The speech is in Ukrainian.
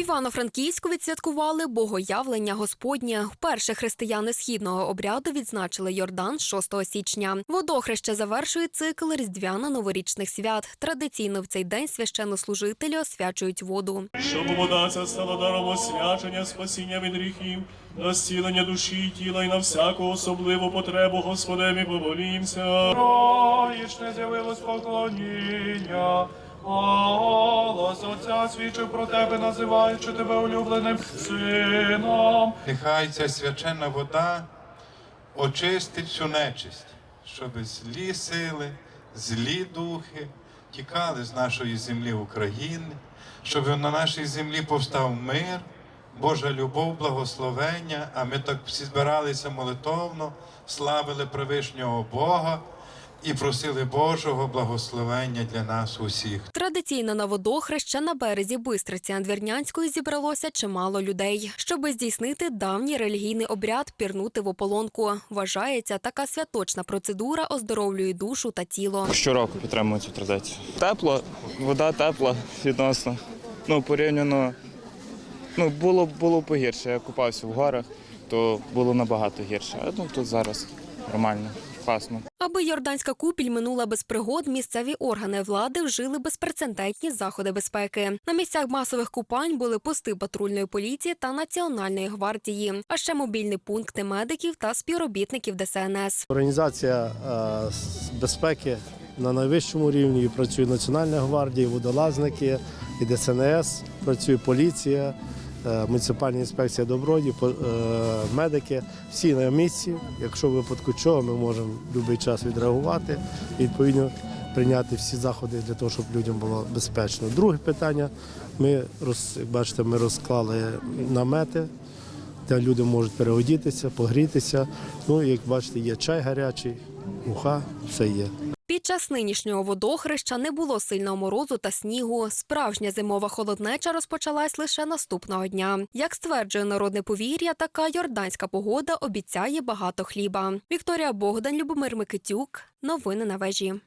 Івано-Франківську відсвяткували богоявлення Господнє. Вперше християни східного обряду відзначили Йордан 6 січня. Водохреще завершує цикл різдвяно-новорічних свят. Традиційно в цей день священнослужителі освячують воду. Щоб вода ця стала даром освячення, спасіння від гріхів, на зцілення душі і тіла і на всяку особливу потребу Господеві помолімся. Троїш з'явилось поклоніння, голос Отця свідчив про тебе, називаючи тебе улюбленим сином. Нехай ця свячена вода очистить всю нечисть, щоб злі сили, злі духи тікали з нашої землі України, щоб на нашій землі повстав мир, Божа любов, благословення, а ми так всі збиралися молитовно, славили Превишнього Бога і просили Божого благословення для нас усіх. Традиційно на водохреще на березі Бистриці Надвірнянської зібралося чимало людей. Щоби здійснити давній релігійний обряд пірнути в ополонку. Вважається, така святочна процедура оздоровлює душу та тіло. Щороку підтримую цю традицію. Тепло, вода тепла відносно. Ну, порівняно, ну, було, було погірше. Я купався в горах, то було набагато гірше. А ну, тут зараз нормально, класно. Аби Йорданська купіль минула без пригод, місцеві органи влади вжили безпрецедентні заходи безпеки. На місцях масових купань були пости патрульної поліції та національної гвардії, а ще мобільні пункти медиків та співробітників ДСНС. Організація е, безпеки на найвищому рівні працює Національна гвардія, водолазники, і ДСНС, працює поліція, муніципальна інспекція доброді, е, медики. Всі на місці. Якщо в випадку чого, ми можемо будь-який час відреагувати і відповідно прийняти всі заходи для того, щоб людям було безпечно. Друге питання: ми як бачите, ми розклали намети де люди можуть переодітися, погрітися. Ну, як бачите, є чай гарячий, уха, все є. Час нинішнього водохреща не було сильного морозу та снігу. Справжня зимова холоднеча розпочалась лише наступного дня. Як стверджує народне повір'я, така йорданська погода обіцяє багато хліба. Вікторія Богдан, Любомир Микитюк. Новини на вежі.